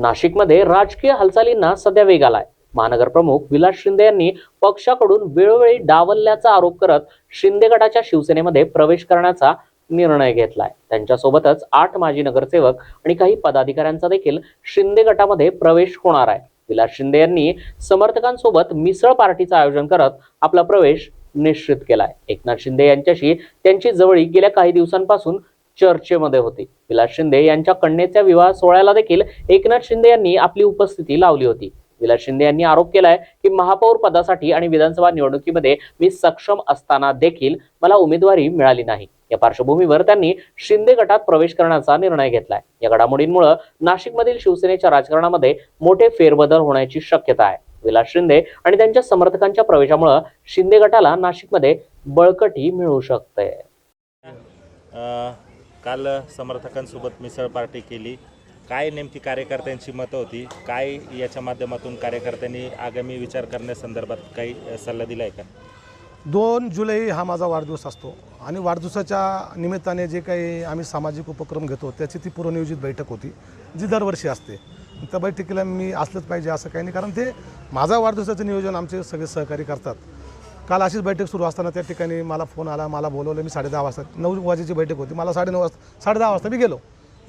नाशिकमध्ये राजकीय हालचालींना सध्या वेग आलाय. महानगर प्रमुख विलास शिंदे यांनी पक्षाकडून वेळोवेळी डावलल्याचा आरोप करत शिंदे गटाच्या शिवसेनेमध्ये प्रवेश करण्याचा निर्णय घेतलाय. त्यांच्यासोबतच आठ माजी नगरसेवक आणि काही पदाधिकाऱ्यांचा देखील शिंदे गटामध्ये प्रवेश होणार आहे. विलास शिंदे यांनी समर्थकांसोबत मिसळ पार्टीचं आयोजन करत आपला प्रवेश निश्चित केलाय. एकनाथ शिंदे यांच्याशी त्यांची जवळी गेल्या काही दिवसांपासून चर्चेमध्ये होती. विलास शिंदे यांच्या कन्येच्या विवाह सोहळ्याला देखील एकनाथ शिंदे यांनी आपली उपस्थिती लावली होती. विलास शिंदे यांनी आरोप केलाय की महापौर पदासाठी आणि विधानसभा निवडणुकीमध्ये मी सक्षम असताना देखील मला उमेदवारी मिळाली नाही. या पार्श्वभूमीवर त्यांनी शिंदे गटात प्रवेश करण्याचा निर्णय घेतलाय. या घडामोडींमुळे नाशिकमधील शिवसेनेच्या राजकारणामध्ये मोठे फेरबदल होण्याची शक्यता आहे. विलास शिंदे आणि त्यांच्या समर्थकांच्या प्रवेशामुळे शिंदे गटाला नाशिकमध्ये बळकटी मिळू शकते. काल समर्थकांसोबत मिसळ पार्टी केली. काय नेमकी कार्यकर्त्यांची मतं होती? काय याच्या माध्यमातून कार्यकर्त्यांनी आगामी विचार करण्यासंदर्भात काही सल्ला दिला आहे का? दोन जुलै हा माझा वाढदिवस असतो आणि वाढदिवसाच्या निमित्ताने जे काही आम्ही सामाजिक उपक्रम घेतो त्याची ती पूर्वनियोजित बैठक होती जी दरवर्षी असते. त्या बैठकीला मी असलंच पाहिजे असं काही नाही कारण ते माझा वाढदिवसाचं नियोजन आमचे सगळे सहकारी करतात. काल अशीच बैठक सुरू असताना त्या ठिकाणी मला फोन आला मला बोलवलं मी साडेदहा वाजता नऊ वाजेची बैठक होती. मला साडेनऊ वाजता साडेदहा वाजता मी गेलो.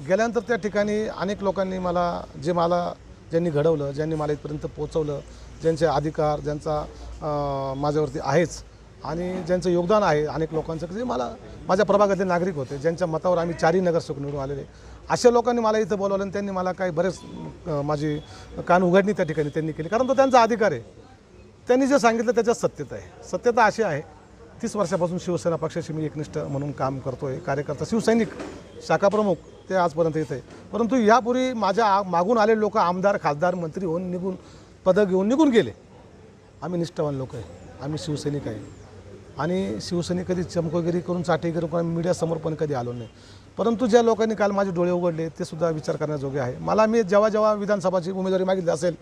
गेल्यानंतर त्या ठिकाणी अनेक लोकांनी मला जे मला ज्यांनी घडवलं ज्यांनी मला इथपर्यंत पोचवलं ज्यांचे अधिकार ज्यांचा माझ्यावरती आहेच आणि ज्यांचं योगदान आहे अनेक लोकांचं जे मला माझ्या प्रभागातले नागरिक होते ज्यांच्या मतावर आम्ही चारही नगरसेवक निवडून आलेले. अशा लोकांनी मला इथं बोलवलं आणि त्यांनी मला काही बरेच माझी कान उघडणी त्या ठिकाणी त्यांनी केली. कारण तो त्यांचा अधिकार आहे. त्यांनी जे सांगितलं त्याच्यात सत्यता आहे. सत्यता अशी आहे तीस वर्षापासून शिवसेना पक्षाशी मी एकनिष्ठ म्हणून काम करतो आहे कार्यकर्ता शिवसैनिक शाखाप्रमुख ते आजपर्यंत येत आहे. परंतु यापूर्वी माझ्या आ- मागून आलेले लोक आमदार खासदार मंत्री होऊन निघून पदं घेऊन निघून गेले. आम्ही निष्ठावान लोक आहे. आम्ही शिवसैनिक आहे. आणि शिवसैनिक कधी चमकोगिरी करून चाटेगिरी करून मीडियासमोर पण कधी आलो नाही. परंतु ज्या लोकांनी काल माझे डोळे उघडले ते सुद्धा विचार करण्याजोगे आहे. मला मी जेव्हा जेव्हा विधानसभाची उमेदवारी मागितली असेल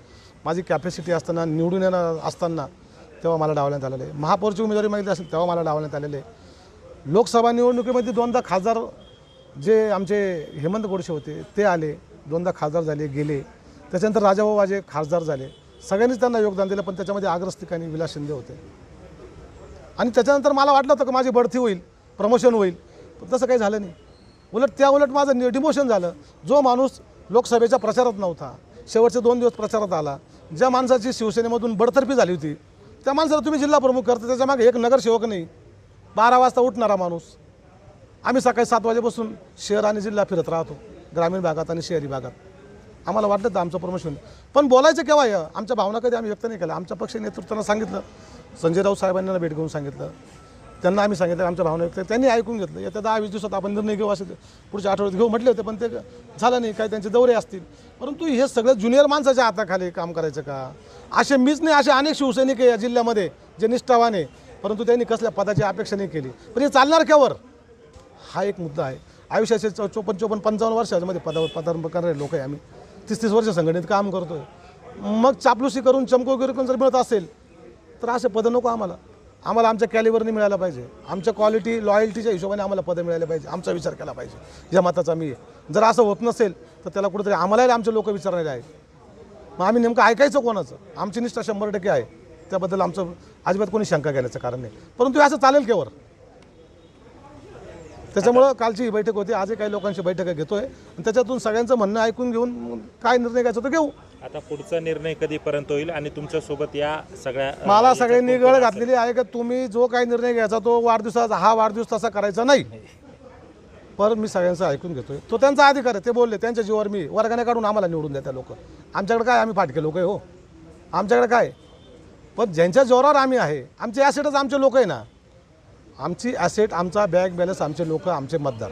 माझी कॅपॅसिटी असताना निवडून येणार असताना तेव्हा मला डावण्यात आलेलं आहे. महापौरची उमेदवारी मागितली असेल तेव्हा मला डावण्यात आलेलं आहे. लोकसभा निवडणुकीमध्ये दोनदा खासदार जे आमचे हेमंत गोडसे होते ते आले. दोनदा खासदार झाले गेले. त्याच्यानंतर राजाभाऊ वाजे खासदार झाले. सगळ्यांनीच त्यांना योगदान दिलं पण त्याच्यामध्ये अग्रस्थिकानी विलास शिंदे होते. आणि त्याच्यानंतर मला वाटलं होतं की माझी बढती होईल प्रमोशन होईल. पण तसं काही झालं नाही. उलट त्या उलट माझं डिमोशन झालं. जो माणूस लोकसभेच्या प्रचारात नव्हता शेवटचे दोन दिवस प्रचारात आला. ज्या माणसाची शिवसेनेमधून बडतर्फी झाली होती त्या माणसाला तुम्ही जिल्हा प्रमुख करता त्याच्यामागे एक नगरसेवक नाही. बारा वाजता उठणारा माणूस. आम्ही सकाळी सात वाजेपासून शहर आणि जिल्हा फिरत राहतो ग्रामीण भागात आणि शहरी भागात. आम्हाला वाटलं तर आमचं प्रमोशन पण बोलायचं केव्हा आहे? आमच्या भावना कधी आम्ही व्यक्त नाही केल्या. आमच्या पक्ष नेतृत्वानं सांगितलं. संजय राऊत साहेबांना भेट घेऊन सांगितलं. त्यांना आम्ही सांगितलं आमच्या भावना व्यक्त त्यांनी ऐकून घेतलं. येत्या दहा वीस दिवसात आपण निर्णय घेऊ असे पुढच्या आठवड्यात घेऊ म्हटले होते पण ते झालं नाही. काय त्यांचे दौरे असतील. परंतु हे सगळं ज्युनियर माणसाच्या हाताखाली काम करायचं का? असे मीच नाही असे अनेक शिवसैनिक आहे या जिल्ह्यामध्ये जे निष्ठावाने परंतु त्यांनी कसल्या पदाची अपेक्षा नाही केली. पण हे चालणार केवर? हा एक मुद्दा आहे. आयुष्याचे चौ चोपन्न चोपन्न पंचावन्न वर्षामध्ये पदावर पदार्पण करणारे लोक आहे आम्ही. तीस तीस वर्ष संघटनेत काम करतो आहे मग चापलुसी करून चमकोगिरी करून जर मिळत असेल तर असे पदं नको आम्हाला. आम्हाला आमच्या कॅलिबरने मिळायला पाहिजे. आमच्या क्वालिटी लॉयल्टीच्या हिशोबाने आम्हाला पदं मिळायला पाहिजे. आमचा विचार केला पाहिजे. या मताचा मी आहे. जर असं होत नसेल तर त्याला कुठेतरी आम्हालाही आमचे लोक विचारणारे आहेत. मग आम्ही नेमकं ऐकायचं कोणाचं? आमची निष्ठा शंभर टक्के आहे. त्याबद्दल आमचं अजिबात कोणी शंका घेण्याचं कारण नाही. परंतु असं चालेल केवर त्याच्यामुळं कालची ही बैठक होती. आजही काही लोकांची बैठक घेतोय. आणि त्याच्यातून सगळ्यांचं म्हणणं ऐकून घेऊन काय निर्णय घ्यायचा तो घेऊ. आता पुढचा निर्णय कधीपर्यंत होईल आणि तुमच्यासोबत या सगळ्या मला सगळ्यांनी गळ घातलेली आहे का? तुम्ही जो काही निर्णय घ्यायचा तो वाढदिवसाचा हा वाढदिवस तसा करायचा नाही. पर मी सगळ्यांचं ऐकून घेतोय. तो त्यांचा अधिकार आहे. ते बोलले त्यांच्या जीवावर मी वर्गाने काढून आम्हाला निवडून द्या त्या लोक. आमच्याकडे काय आम्ही फाटके लोक आहे हो. आमच्याकडे काय? पण ज्यांच्या जोरावर आम्ही आहे आमचे ॲसेटच आमचे लोक आहे ना. आमची ॲसेट आमचा बॅग बॅलन्स आमचे लोक आमचे मतदार.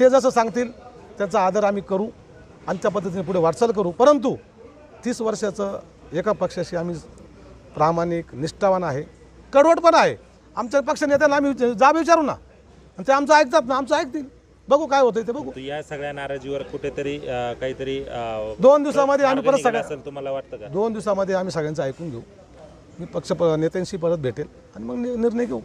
ते जसं सांगतील त्याचा आदर आम्ही करू आणि त्या पद्धतीने पुढे वाटचाल करू. परंतु तीस वर्षाचं एका पक्षाशी आम्ही प्रामाणिक निष्ठावान आहे. कडवट पण आहे. आमच्या पक्ष नेत्यांना आम्ही जाब विचारू ना. आणि ते आमचं ऐकतात ना आमचं ऐकतील. बघू काय होतं ते बघू. या सगळ्या नाराजीवर कुठेतरी काहीतरी दोन दिवसामध्ये आम्ही परत सगळ्या तुम्हाला वाटतं का? दोन दिवसामध्ये आम्ही सगळ्यांचं ऐकून घेऊ. मी पक्ष नेत्यांशी परत भेटेल आणि मग निर्णय घेऊ.